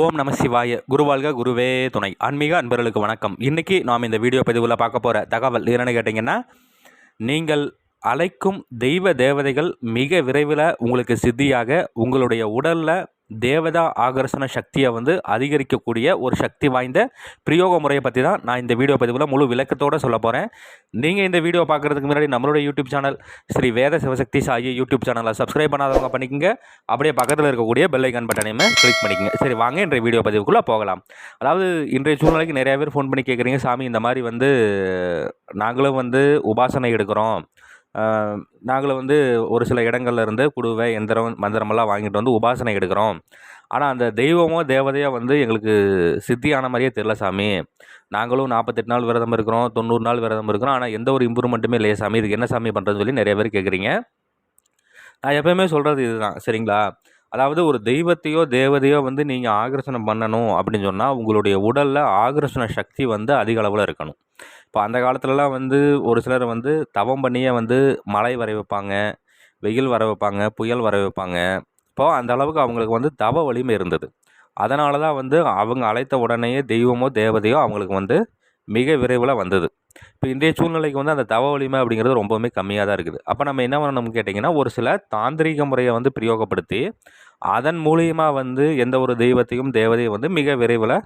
ஓம் நம சிவாய குருவாழ்க குருவே துணை. ஆன்மீக அன்பர்களுக்கு வணக்கம். இன்றைக்கி நாம் இந்த வீடியோ பதிவில் பார்க்க போகிற தகவல் என்னென்னு கேட்டிங்கன்னா நீங்கள் அழைக்கும் தெய்வ தேவதைகள் மிக விரைவில் உங்களுக்கு சித்தியாக உங்களுடைய உடலில் தேவதா ஆகர்ஷண சக்தியை வந்து அதிகரிக்கக்கூடிய ஒரு சக்தி வாய்ந்த பிரயோக முறையை பற்றி தான் நான் இந்த வீடியோ பதிவில் முழு விளக்கத்தோடு சொல்ல போகிறேன் நீங்கள் இந்த வீடியோ பார்க்குறதுக்கு முன்னாடி நம்மளோட YouTube channel Shri Veda Sivashakthi Sai YouTube சேனலை சப்ஸ்கிரைப் பண்ணாதவங்க பண்ணிக்கோங்க. அப்படியே பக்கத்தில் இருக்கக்கூடிய பெல் ஐக்கான் பட்டனையுமே கிளிக் பண்ணிக்கோங்க. சரி வாங்க இன்றைய வீடியோ பதிவுக்குள்ளே போகலாம். அதாவது இன்றைய சூழ்நிலைக்கு நிறையா பேர் ஃபோன் பண்ணி கேட்குறீங்க சாமி இந்த மாதிரி வந்து நாங்களும் வந்து உபாசனை எடுக்கிறோம். நாங்களும் வந்து ஒரு சில இடங்கள்ல இருந்து குடுவை எந்திரம் மந்திரமெல்லாம் வாங்கிட்டு வந்து உபாசனை எடுக்கிறோம். ஆனால் அந்த தெய்வமோ தேவதையோ வந்து எங்களுக்கு சித்தியான மாதிரியே தெரில சாமி. நாங்களும் நாற்பத்தெட்டு நாள் விரதம் இருக்கிறோம் தொண்ணூறு நாள் விரதம் இருக்கிறோம். ஆனால் எந்த ஒரு இம்ப்ரூவ்மெண்ட்டுமே இல்லையே சாமி. இதுக்கு என்ன சாமி பண்ணுறதுன்னு சொல்லி நிறைய பேர் கேட்குறீங்க நான் எப்போயுமே சொல்கிறது இதுதான் சரிங்களா? அதாவது ஒரு தெய்வத்தையோ தேவதையோ வந்து நீங்கள் ஆகர்ஷணம் பண்ணணும் அப்படின்னு சொன்னால் உங்களுடைய உடலில் ஆகர்ஷண சக்தி வந்து அதிக அளவில் இருக்கணும். இப்போ அந்த காலத்துலலாம் வந்து ஒரு சிலர் வந்து தவம் பண்ணியே வந்து மழை வர வைப்பாங்க வெயில் வர வைப்பாங்க புயல் வர வைப்பாங்க. இப்போது அந்த அளவுக்கு அவங்களுக்கு வந்து தவ வலிமை இருந்தது. அதனால தான் வந்து அவங்க அழைத்த உடனேயே தெய்வமோ தேவதையோ அவங்களுக்கு வந்து மிக விரைவில் வந்தது. இப்போ இன்றைய சூழ்நிலைக்கு வந்து அந்த தவ வலிமை அப்படிங்கிறது ரொம்பவுமே கம்மியாக தான் இருக்குது. அப்போ நம்ம என்ன பண்ணணும் கேட்டிங்கன்னா ஒரு சில தாந்திரிக முறையை வந்து பிரயோகப்படுத்தி அதன் மூலியமாக வந்து எந்த ஒரு தெய்வத்தையும் தேவதையும் வந்து மிக விரைவில்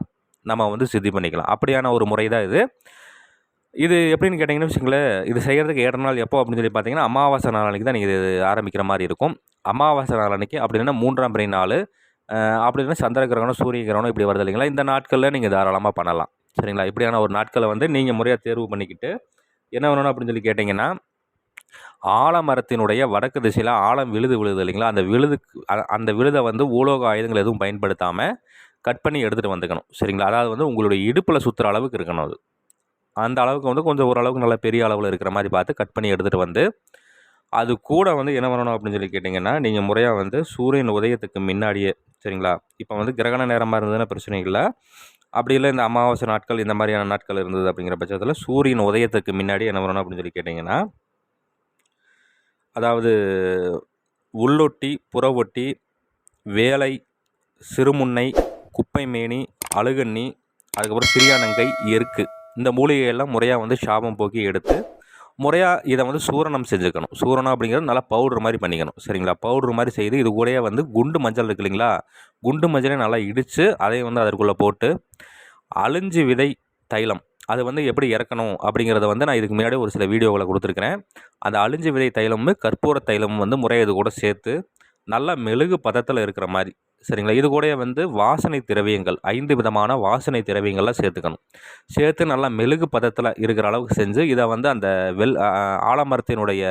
நம்ம வந்து சித்தி பண்ணிக்கலாம். அப்படியான ஒரு முறை தான் இது. இது எப்படின்னு கேட்டிங்கன்னு வச்சுங்களேன் இது செய்கிறதுக்கு ஏற்ற நாள் எப்போ அப்படின்னு சொல்லி பார்த்தீங்கன்னா அமாவாசை நாள் அன்றைக்கி தான் நீங்கள் இது ஆரம்பிக்கிற மாதிரி இருக்கும். அமாவாசை நாள் அன்றைக்கி அப்படின்னா மூன்றாம் பிறை நாள் அப்படி இல்லைன்னா சந்திர கிரகணம் சூரிய கிரகணம் இப்படி வருது இல்லைங்களா? இந்த நாட்களில் நீங்கள் தாராளமாக பண்ணலாம். சரிங்களா? இப்படியான ஒரு நாட்களை வந்து நீங்கள் முறையாக தேர்வு பண்ணிக்கிட்டு என்ன வேணும் அப்படின்னு சொல்லி கேட்டிங்கன்னா ஆலமரத்தினுடைய வடக்கு திசையில் ஆழம் விழுது விழுது இல்லைங்களா? அந்த விழுதுக்கு அந்த விழுதை வந்து ஊலோக ஆயுதங்கள் எதுவும் பயன்படுத்தாமல் கட் பண்ணி எடுத்துகிட்டு வந்துக்கணும். சரிங்களா? அதாவது வந்து உங்களுடைய இடுப்பில் சுற்றுற அளவுக்கு இருக்கணும் அது. அந்த அளவுக்கு வந்து கொஞ்சம் ஓரளவுக்கு நல்ல பெரிய அளவில் இருக்கிற மாதிரி பார்த்து கட் பண்ணி எடுத்துகிட்டு வந்து அது கூட வந்து என்ன பண்ணணும் அப்படின்னு சொல்லி கேட்டிங்கன்னா நீங்கள் முறையாக வந்து சூரியன் உதயத்துக்கு முன்னாடியே சரிங்களா? இப்போ வந்து கிரகண நேரமாக இருந்ததுன்னா பிரச்சனை இல்லை. அப்படி இல்லை இந்த அமாவாசை நாட்கள் இந்த மாதிரியான நாட்கள் இருந்தது அப்படிங்கிற பட்சத்தில் சூரியன் உதயத்துக்கு முன்னாடி என்ன பண்ணணும் அப்படின்னு சொல்லி கேட்டிங்கன்னா அதாவது உள்ளொட்டி புறவொட்டி வேலை சிறுமுன்னை குப்பைமேனி அழுகண்ணி அதுக்கப்புறம் சிறியானங்கை எருக்கு. இந்த மூலிகையெல்லாம் முறையாக வந்து சாபம் போக்கி எடுத்து முறையாக இதை வந்து சூரணம் செஞ்சுக்கணும். சூரணம் அப்படிங்கிறது நல்லா பவுட்ரு மாதிரி பண்ணிக்கணும். சரிங்களா? பவுட்ரு மாதிரி செய்து இது கூடயே வந்து குண்டு மஞ்சள் இருக்கு இல்லைங்களா? குண்டு மஞ்சளை நல்லா இடித்து அதையும் வந்து அதற்குள்ளே போட்டு அழிஞ்சு விதை தைலம் அது வந்து எப்படி இறக்கணும் அப்படிங்கிறத வந்து நான் இதுக்கு முன்னாடி ஒரு சில வீடியோவில் கொடுத்துருக்குறேன். அந்த அழிஞ்சு விதை தைலமும் கற்பூர தைலமும் வந்து முறையது இது கூட சேர்த்து நல்லா மெழுகு பதத்தில் இருக்கிற மாதிரி சரிங்களா? இது கூட வந்து வாசனை திரவியங்கள் ஐந்து விதமான வாசனை திரவியங்கள்லாம் சேர்த்துக்கணும். சேர்த்து நல்லா மெழுகு பதத்தில் இருக்கிற அளவுக்கு செஞ்சு இதை வந்து அந்த வெள் ஆலமரத்தினுடைய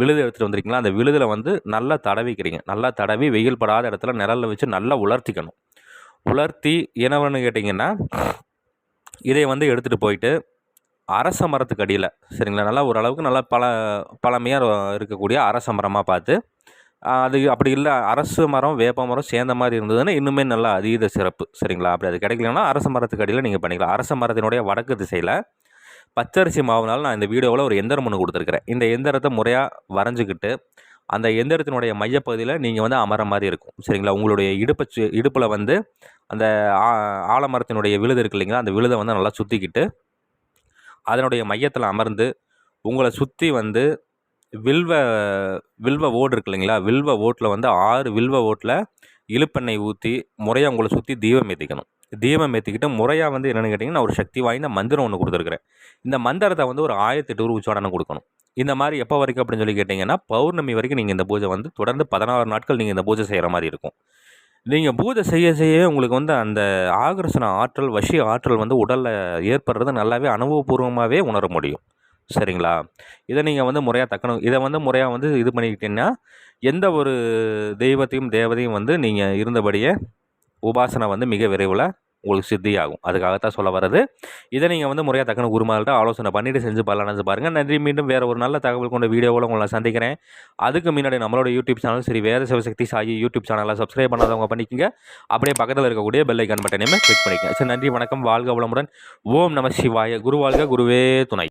விழுது எடுத்துகிட்டு வந்திருக்கீங்களா? அந்த விழுதில் வந்து நல்லா தடவிக்கிறீங்க. நல்லா தடவி வெயில் படாத இடத்துல நிழலில் வச்சு நல்லா உலர்த்திக்கணும். உலர்த்தி என்னவென்னு கேட்டிங்கன்னா இதை வந்து எடுத்துகிட்டு போயிட்டு அரச மரத்துக்கு அடியில் சரிங்களா? நல்லா ஓரளவுக்கு நல்லா பல பழமையாக இருக்கக்கூடிய அரச மரமாக பார்த்து அது அப்படி இல்லை அரசு மரம் வேப்ப மரம் சேர்ந்த மாதிரி இருந்ததுன்னா இன்னுமே நல்லா அதீத சிறப்பு சரிங்களா? அப்படி அது கிடைக்கலன்னா அரச மரத்துக்கு அடியில் நீங்கள் பண்ணிக்கலாம். அரச மரத்தினுடைய வடக்கு திசையில் பச்சரிசி மாவுனால நான் இந்த வீடியோவில் ஒரு எந்திரம் ஒன்று கொடுத்துருக்குறேன். இந்த எந்திரத்தை முறையாக வரைஞ்சிக்கிட்டு அந்த எந்திரத்தினுடைய மையப்பகுதியில் நீங்கள் வந்து அமர மாதிரி இருக்கும். சரிங்களா? உங்களுடைய இடுப்பச்சு இடுப்பில் வந்து அந்த ஆலமரத்தினுடைய விழுது இருக்கு இல்லைங்களா? அந்த விழுதை வந்து நல்லா சுற்றிக்கிட்டு அதனுடைய மையத்தில் அமர்ந்து உங்களை சுற்றி வந்து வில்வ வில்வ ஓடு இருக்கு இல்லைங்களா? வில்வ ஓட்டில் வந்து ஆறு வில்வ ஓட்டில் இழுப்பெண்ணெய் ஊற்றி முறையாக உங்களை சுற்றி தீபம் ஏற்றிக்கணும் தீபம் ஏற்றிக்கிட்டு முறையாக வந்து என்னென்னு கேட்டிங்கன்னா ஒரு சக்தி வாய்ந்த மந்திரம் ஒன்று கொடுத்துருக்குறேன். இந்த மந்திரத்தை வந்து ஒரு ஆயிரத்தி எட்டு உச்சாடனை கொடுக்கணும். இந்த மாதிரி எப்போ வரைக்கும் அப்படின்னு சொல்லி கேட்டிங்கன்னா பௌர்ணமி வரைக்கும் நீங்கள் இந்த பூஜை வந்து தொடர்ந்து பதினாறு நாட்கள் நீங்கள் இந்த பூஜை செய்கிற மாதிரி இருக்கும். நீங்கள் பூஜை செய்ய செய்ய உங்களுக்கு வந்து அந்த ஆகர்ஷண ஆற்றல் வசி ஆற்றல் வந்து உடலில் ஏற்படுறது நல்லாவே அனுபவபூர்வமாகவே உணர முடியும். சரிங்களா? இதை நீங்கள் வந்து முறையாக தக்கணும். இதை வந்து முறையாக வந்து இது பண்ணிக்கிட்டீங்கன்னா எந்த ஒரு தெய்வத்தையும் தேவதையும் வந்து நீங்கள் இருந்தபடியே உபாசனை வந்து மிக விரைவில் உங்களுக்கு சித்தியாகும். அதுக்காகத்தான் சொல்ல வர்றது. இதை நீங்கள் வந்து முறையாக தக்கன குருமால்கிட்ட ஆலோசனை பண்ணிவிட்டு செஞ்சு பலனாச்சு பாருங்கள் நன்றி. மீண்டும் வேறு ஒரு நல்ல தகவல் கொண்ட வீடியோவில் உங்களை சந்திக்கிறேன். அதுக்கு முன்னாடி நம்மளோட யூடியூப் சேனல் சரி வேறு சிவசக்தி சாயி யூடியூப் சேனலை சப்ஸ்கிரைப் பண்ணாதவங்க பண்ணிக்கோங்க. அப்படியே பக்கத்தில் இருக்கக்கூடிய பெல் ஐக்கான் பட்டனையுமே கிளிக் பண்ணிக்கங்க. சரி நன்றி. வணக்கம். வாழ்க வளமுடன். ஓம் நம சிவாய. குருவாழ்க குருவே துணை.